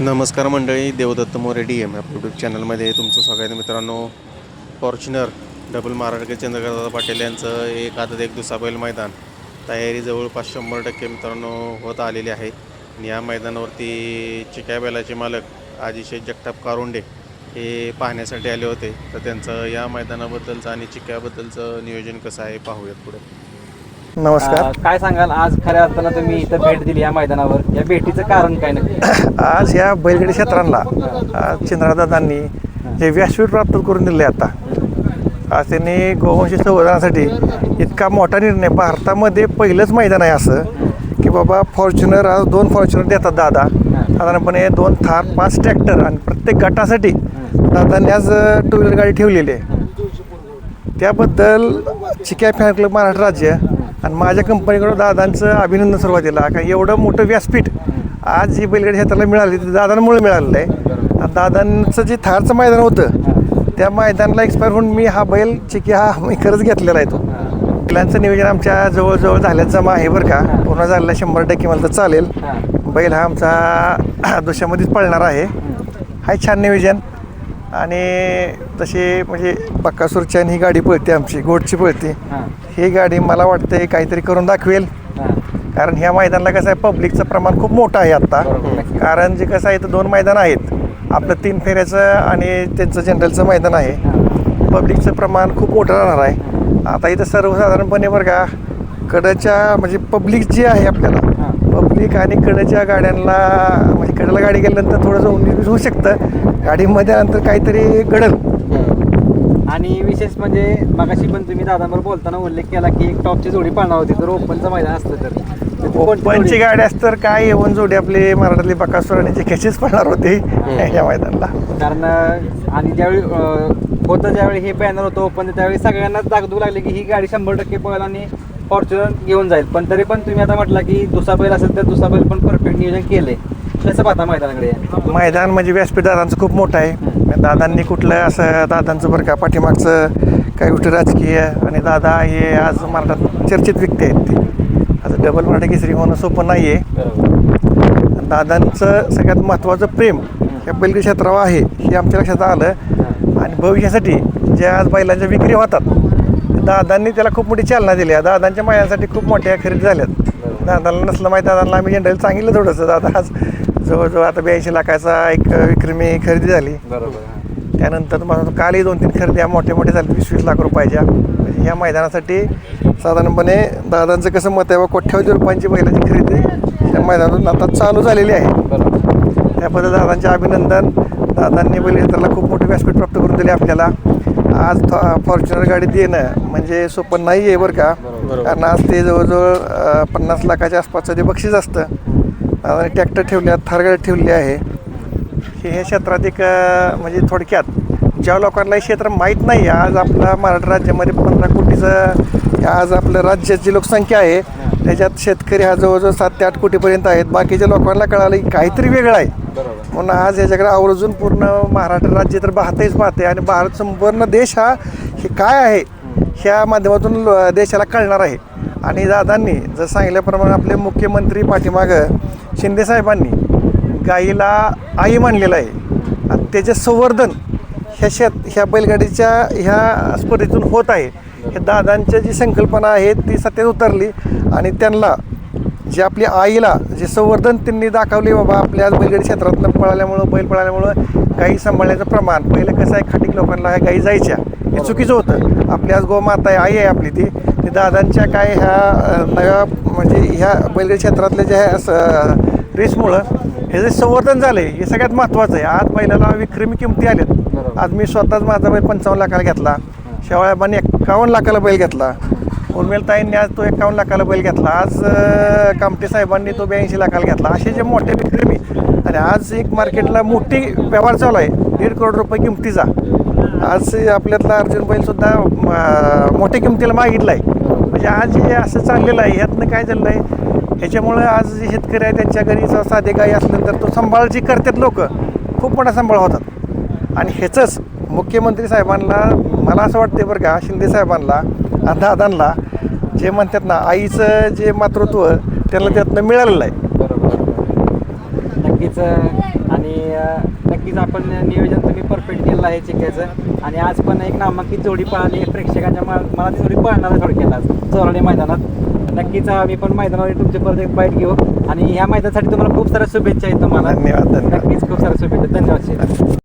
नमस्कार मंडळी Devdatta More D M YouTube चॅनलमध्ये तुमचं स्वागत मित्रांनो. फॉर्च्युनर डबल महाराष्ट्र चंद्रकांतदादा पाटील यांचं एक आदत एक दिवसा बैल मैदान. तयारी जवळपास शंभर टक्के मित्रांनो होत आलेली आहे. आणि या मैदानावरती चिक्या बैलाचे मालक आजिशे जगताप कारुंडे हे पाहण्यासाठी आले होते. तर त्यांचं या मैदानाबद्दलचं आणि चिक्याबद्दलचं नियोजन कसं आहे पाहूयात पुढे. नमस्कार. अं, काय सांगाल? आज खऱ्या अर्थानं तुम्ही इथं भेट दिली या मैदानावर. या भेटीचं कारण काय नक्की? आज या बैलगाडी क्षेत्रांना आज चंद्रदादांनी जे व्यासपीठ प्राप्त करून दिले आता आज त्यांनी गोवंश संवर्धनासाठी इतका मोठा निर्णय भारतामध्ये पहिलंच मैदान आहे असं की बाबा फॉर्च्युनर आज दोन फॉर्च्युनर देतात दादा. साधारणपणे दोन थार पाच ट्रॅक्टर आणि प्रत्येक गटासाठी दादांनी आज टू व्हीलर गाडी ठेवलेली आहे. त्याबद्दल चिक्या फॅन क्लब महाराष्ट्र राज्य आणि माझ्या कंपनीकडून दादांचं अभिनंदन सुरुवातीला कारण एवढं मोठं व्यासपीठ आज जी बैलगाडी क्षेत्राला मिळाली ती दादांमुळे मिळालेलं आहे. आणि दादांचं जे थारचं मैदान होतं त्या मैदानाला एक्सपायर होऊन मी हा बैल चिकी हा मी खरंच घेतलेला आहे तो. बैलांचं नियोजन आमच्या जवळजवळ झाल्यात जमा आहे बरं का. पूर्ण झालेला शंभर टक्के मला तर चालेल. बैल हा आमचा दोषामध्येच पळणार आहे. हाय छान नियोजन. आणि तसे म्हणजे बक्कासूरची आणि ही गाडी पळते आमची गोडची पळते. हां. ही गाडी मला वाटते काहीतरी करून दाखवेल. कारण ह्या मैदानाला कसं आहे पब्लिकचं प्रमाण खूप मोठं आहे आत्ता. कारण जे कसं आहे तर दोन मैदान आहेत. आपलं तीन फेऱ्याचं आणि त्यांचं जनरलचं मैदान आहे. पब्लिकचं प्रमाण खूप मोठं राहणार आहे. आता इथं सर्वसाधारणपणे बरं का कडच्या म्हणजे पब्लिक जी आहे आपल्याला पब्लिक आणि कडच्या गाड्यांना म्हणजे कडेला गाडी गेल्यानंतर थोडंसं उन्नीस होऊ शकतं. गाडीमध्ये नंतर काहीतरी घडल. आणि विशेष म्हणजे मगाशी पण तुम्ही दादांवर बोलताना उल्लेख केला की एक टॉपची जोडी पाळणार होती जर ओपनचं मैदान असतं तर. तर जोडी? गाडी असतं तर काय येऊन जोडी आपली मराठातली बकासूर आणि कॅचेस पडणार होते या मैदानाला. कारण आणि ज्यावेळी होतं ज्यावेळी हे बॅनर होतं ओपन त्यावेळी सगळ्यांनाच दाखवू लागले की ही गाडी शंभर टक्के पळेल आणि फॉर्च्युनर घेऊन जाईल. पण तरी पण तुम्ही आता म्हटलं की दुसरा बैल असेल तर दुसरा बैल पण परफेक्ट नियोजन केलंय. कसं पाहता मैदानाकडे? मैदान म्हणजे व्यासपीठ दादांचं खूप मोठं आहे. दादांनी कुठलं असं दादांचं बरं का पाठीमागचं काही गोष्टी राजकीय आणि दादा हे आज मराठात चर्चित व्यक्ती आहेत ते. आज डबल मराठी केसरी होणं सोपं नाही आहे दादांचं सगळ्यात महत्त्वाचं प्रेम या बैलगाडी क्षेत्रावर आहे हे आमच्या लक्षात आलं. आणि भविष्यासाठी ज्या आज बैलांच्या विक्री होतात दादांनी त्याला खूप मोठी चालना दिली आहे. दादांच्या महिन्यांसाठी खूप मोठ्या खरेदी झाल्यात. दादाला नसलं माहिती दादांना आम्ही जनरल सांगितलं थोडंसं. दादा आज जवळजवळ आता ब्याऐंशी लाखाचा एक विक्रमी खरेदी झाली. बरोबर त्यानंतर मला कालही दोन तीन खरेद्या मोठ्या मोठ्या झाल्या वीस वीस लाख रुपयाच्या म्हणजे ह्या मैदानासाठी साधारणपणे दादांचं कसं मत आहे बा कोट्यावधी रुपयांची बैलाची खरेदी या मैदानातून आता चालू झालेली आहे. बरोबर. त्याबद्दल दादांचे अभिनंदन. दादांनी बैल क्षेत्राला खूप मोठे व्यासपीठ प्राप्त करून दिले आपल्याला. आज फॉर्च्युनर गाडी देणं म्हणजे सोपं नाही आहे बरं का. कारण आज ते जवळजवळ पन्नास लाखाच्या आसपासचं ते बक्षीस असतं. ट्रॅक्टर ठेवले आहेत थार गाडी ठेवली आहे. हे हे क्षेत्रात एक म्हणजे थोडक्यात ज्या लोकांना हे क्षेत्र माहीत नाही आज आपला महाराष्ट्र राज्यामध्ये पंधरा कोटीचं आज आपलं राज्याची लोकसंख्या आहे. त्याच्यात शेतकरी हा जवळजवळ सात ते आठ कोटीपर्यंत आहेत. बाकीच्या लोकांना कळालं की काहीतरी वेगळं आहे. म्हणून आज याच्याकडे आवर्जून पूर्ण महाराष्ट्र राज्य तर पाहतेच पाहते आणि भारत संपूर्ण देश हा हे काय आहे? ह्या माध्यमातून देशाला कळणार आहे. आणि दादांनी जर सांगितल्याप्रमाणे आपले मुख्यमंत्री पाठीमागं शिंदेसाहेबांनी गाईला आई मानलेलं आहे. आणि त्याचे संवर्धन ह्या शेत ह्या बैलगाडीच्या ह्या स्पर्धेतून होत आहे. हे दादांच्या जी संकल्पना आहे ती सत्यात उतरली. आणि त्यांना जे आपल्या आईला जे संवर्धन त्यांनी दाखवले बाबा आपल्या आज बैलगाडी क्षेत्रातनं पळाल्यामुळं बैल पळाल्यामुळं गाई सांभाळण्याचं प्रमाण. पहिलं कसं आहे खाटीक लोकांना ह्या गाई जायच्या. हे चुकीचं होतं. आपली आज गोमाता आहे आई आहे आपली ती. ती दादांच्या काय ह्या नव्या म्हणजे ह्या बैलगाडी क्षेत्रातल्या ज्या स- रेसमुळं हे जे संवर्धन झालं आहे हे सगळ्यात महत्त्वाचं आहे. आज बैलाला विक्रमी किमती आल्यात. आज मी स्वतःच माझा बैल पंचावन्न लाखाला घेतला. शेवाळ्याबाने एक्कावन्न लाखाला बैल घेतला. उर्मिलताईंनी आज तो एकावन्न लाखाला बैल घेतला. आज कामटे साहेबांनी तो ब्याऐंशी लाखाला घेतला. असे जे मोठे विक्रमी. आणि आज एक मार्केटला मोठी व्यवहार चालू आहे. दीड करोड रुपये किमतीचा. आज आपल्यातला अर्जुन बैलसुद्धा मोठ्या किमतीला मागितला आहे म्हणजे आज हे असं चाललेलं आहे ह्यातनं काय झालं आहे ह्याच्यामुळं आज जे शेतकरी आहे त्यांच्या घरी जर साधे गाई असल्यानंतर तो सांभाळ जी करतात लोक खूप मोठा सांभाळ होतात. आणि ह्याचंच मुख्यमंत्री साहेबांना मला असं वाटते बरं का शिंदे साहेबांना आणि दादांना जे म्हणतात ना आईचं जे मातृत्व त्यांना त्यातनं मिळालेलं आहे. बरोबर. नक्कीच आणि नक्कीच आपण नियोजन तुम्ही परफेक्ट केलं आहे चिक्याचं आणि आज पण एक नामांकित जोडी पळाली. प्रेक्षकांच्या मला ती जोडी पळणार थोडक्यात आज चौराडे मैदानात. नक्कीच आम्ही पण मैदानावर तुमचे परत एक बाईट घेऊ. आणि ह्या मैदानासाठी तुम्हाला खूप साऱ्या शुभेच्छा आहेत तुम्हाला. धन्यवाद नक्कीच खूप साऱ्या शुभेच्छा धन्यवाद